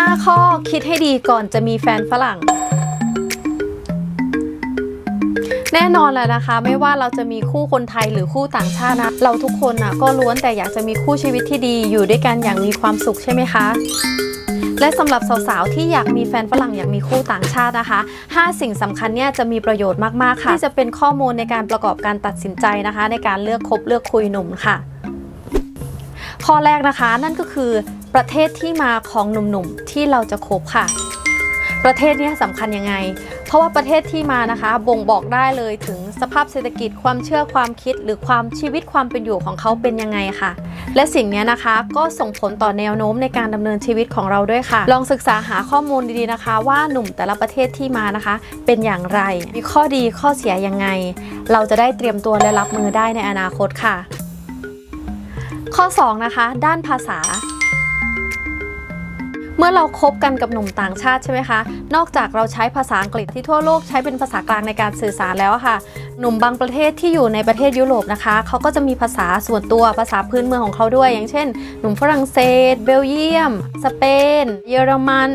5 ข้อคิดให้ดีก่อนจะมีแฟนฝรั่ง แน่นอนแหละนะคะ ไม่ว่าเราจะมีคู่คนไทยหรือคู่ต่างชาตินะ เราทุกคนนะก็ล้วนแต่อยากจะมีคู่ชีวิตที่ดีอยู่ด้วยกันอย่างมีความสุขใช่ไหมคะและสำหรับสาวๆ ที่อยากมีแฟนฝรั่งอยากมีคู่ต่างชาตินะคะ 5 สิ่งสำคัญเนี่ยจะมีประโยชน์มากๆค่ะ ที่จะเป็นข้อมูลในการประกอบการตัดสินใจนะคะ ในการเลือกคบเลือกคุยหนุ่มค่ะ ข้อแรกนะคะนั่นก็คือ ประเทศที่มาของหนุ่มๆที่เราจะคบค่ะ ประเทศนี้สำคัญยังไง เพราะว่าประเทศที่มานะคะ บ่งบอกได้เลยถึงสภาพเศรษฐกิจความเชื่อความคิด หรือความชีวิตความเป็นอยู่ของเขาเป็นยังไงค่ะ และสิ่งนี้นะคะก็ส่งผลต่อแนวโน้มในการดำเนินชีวิตของเราด้วยค่ะ ลองศึกษาหาข้อมูลดีๆนะคะ ว่าหนุ่มแต่ละประเทศที่มานะคะ เป็นอย่างไร มีข้อดีข้อเสียยังไง เราจะได้เตรียมตัวและรับมือได้ในอนาคตค่ะ ข้อ 2 นะคะ ด้านภาษา เมื่อเราคบกันกับหนุ่มต่างชาติใช่ไหมคะ นอกจากเราใช้ภาษาอังกฤษที่ทั่วโลกใช้เป็นภาษากลางในการสื่อสารแล้วค่ะ หนุ่มบางประเทศที่อยู่ในประเทศยุโรปนะคะเขาก็จะมีภาษาส่วนตัวภาษาพื้นเมืองของเขาด้วย อย่างเช่น หนุ่มฝรั่งเศส เบลเยียม สเปน เยอรมัน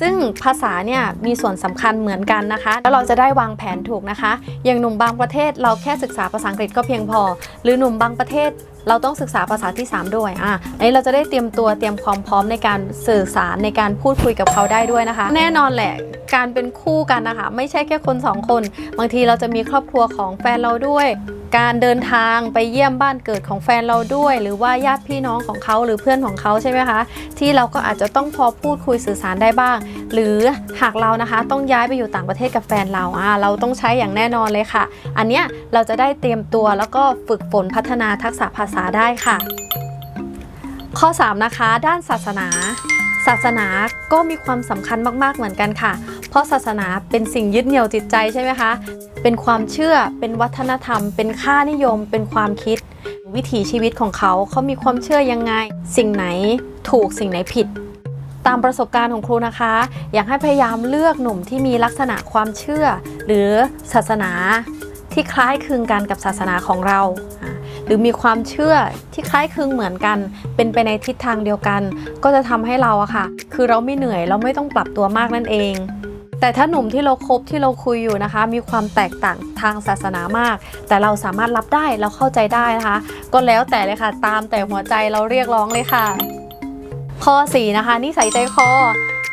ซึ่งภาษาเนี่ยมีส่วนสำคัญเหมือนกันนะคะ แล้วเราจะได้วางแผนถูกนะคะ อย่างหนุ่มบางประเทศเราแค่ศึกษาภาษาอังกฤษก็เพียงพอ หรือหนุ่มบางประเทศเราต้องศึกษาภาษาที่ 3 ด้วย อะอันนี้เราจะได้เตรียมตัวเตรียมความพร้อมในการสื่อสารในการพูดคุยกับเขาได้ด้วยนะคะ แน่นอนแหละการเป็นคู่กันนะคะ ไม่ใช่แค่คนสองคน บางทีเราจะมีครอบครัวของแฟนเราด้วย การเดินทางไปเยี่ยมบ้านเกิดของแฟนเราด้วย หรือว่าญาติพี่น้องของเขาหรือเพื่อนของเขาใช่ไหมคะ ที่เราก็อาจจะต้องพอพูดคุยสื่อสารได้บ้าง หรือหากเรานะคะต้องย้ายไปอยู่ต่างประเทศกับแฟนเราอ่าเราต้องใช้อย่างแน่นอนเลยค่ะ อันเนี้ยเราจะได้เตรียมตัวแล้วก็ฝึกฝนพัฒนาทักษะภาษาได้ค่ะ ข้อ 3 นะคะ ด้านศาสนาศาสนาก็มีความสำคัญมากๆเหมือนกันค่ะ เพราะศาสนาเป็นสิ่งยึดเหนี่ยวจิตใจใช่ไหมคะ เป็นความเชื่อ เป็นวัฒนธรรม เป็นค่านิยม เป็นความคิด วิถีชีวิตของเขา เขามีความเชื่อยังไง สิ่งไหนถูก สิ่งไหนผิด ตามประสบการณ์ของครูนะคะ อยากให้พยายามเลือกหนุ่มที่มีลักษณะความเชื่อ หรือศาสนาที่คล้ายคลึงกันกับศาสนาของเรา หรือมีความเชื่อที่คล้ายคลึงเหมือนกัน เป็นไปในทิศทางเดียวกัน ก็จะทำให้เราอะค่ะ คือเราไม่เหนื่อยเราไม่ต้องปรับตัวมากนั่นเอง แต่ถ้าหนุ่มที่เราคบที่เราคุยอยู่นะคะ มีความแตกต่างทางศาสนามาก แต่เราสามารถรับได้เราเข้าใจได้นะคะ ก็แล้วแต่เลยค่ะ ตามแต่หัวใจเราเรียกร้องเลยค่ะ ข้อ4นะคะนิสัยใจคอ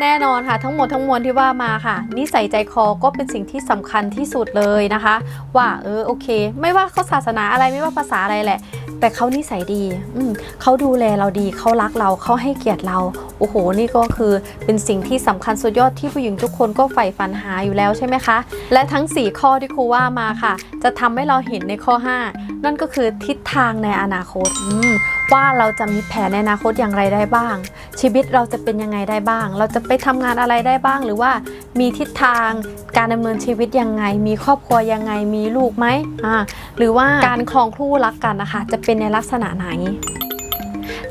แน่นอนค่ะ ทั้งหมดทั้งมวลที่ว่ามาค่ะ นิสัยใจคอก็เป็นสิ่งที่สำคัญที่สุดเลยนะคะ ว่าเออโอเค ไม่ว่าเขาศาสนาอะไรไม่ว่าภาษาอะไรแหละ แต่เขานิสัยดีอืเขาดูแลเราดีเขารักเราเขาให้เกียรติเราโอ้โหนี่ก็คือเป็นสิ่งที่สำคัญสุดยอดที่ผู้หญิงทุกคนก็ใฝ่ฝันหาอยู่แล้วใช่ไหมคะ และทั้ง 4 ข้อที่ครูว่ามาค่ะ จะทำให้เราเห็นในข้อ 5 นั่นก็คือทิศทางในอนาคตอืม ว่าเราจะมีแผนในอนาคตอย่างไรได้บ้าง ชีวิตเราจะเป็นยังไงได้บ้าง เราจะไปทำงานอะไรได้บ้าง หรือว่ามีทิศทางการดำเนินชีวิตยังไง มีครอบครัวยังไงมีลูกไหมอ่าหรือว่าการครองคู่รักกันนะคะจะเป็นในลักษณะไหน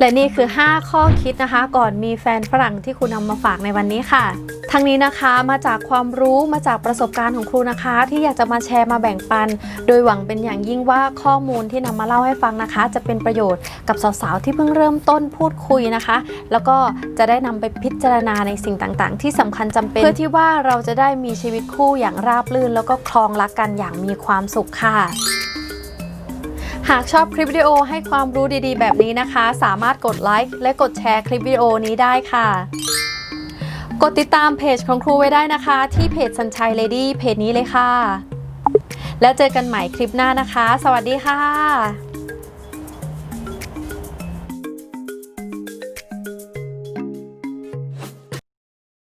และนี่คือ 5 ข้อคิดนะคะ ก่อนมีแฟนฝรั่งที่ครูนำมาฝากในวันนี้ค่ะ ทั้งนี้นะคะมาจากความรู้มาจากประสบการณ์ของครูนะคะ ที่อยากจะมาแชร์มาแบ่งปัน โดยหวังเป็นอย่างยิ่งว่าข้อมูลที่นำมาเล่าให้ฟังนะคะ จะเป็นประโยชน์กับสาวๆที่เพิ่งเริ่มต้นพูดคุยนะคะ แล้วก็จะได้นำไปพิจารณาในสิ่งต่างๆ ที่สำคัญจำเป็น เพื่อที่ว่าเราจะได้มีชีวิตคู่อย่างราบรื่น แล้วก็คลองรักกันอย่างมีความสุขค่ะ หากชอบคลิปวิดีโอให้ความรู้ดีๆ แบบนี้นะคะ สามารถกดไลค์และกดแชร์คลิปวิดีโอนี้ได้ค่ะ กดติดตามเพจของครูไว้ได้นะคะ ที่เพจสัญชัยเลดี้เพจนี้เลยค่ะ แล้วเจอกันใหม่คลิปหน้านะคะ สวัสดีค่ะ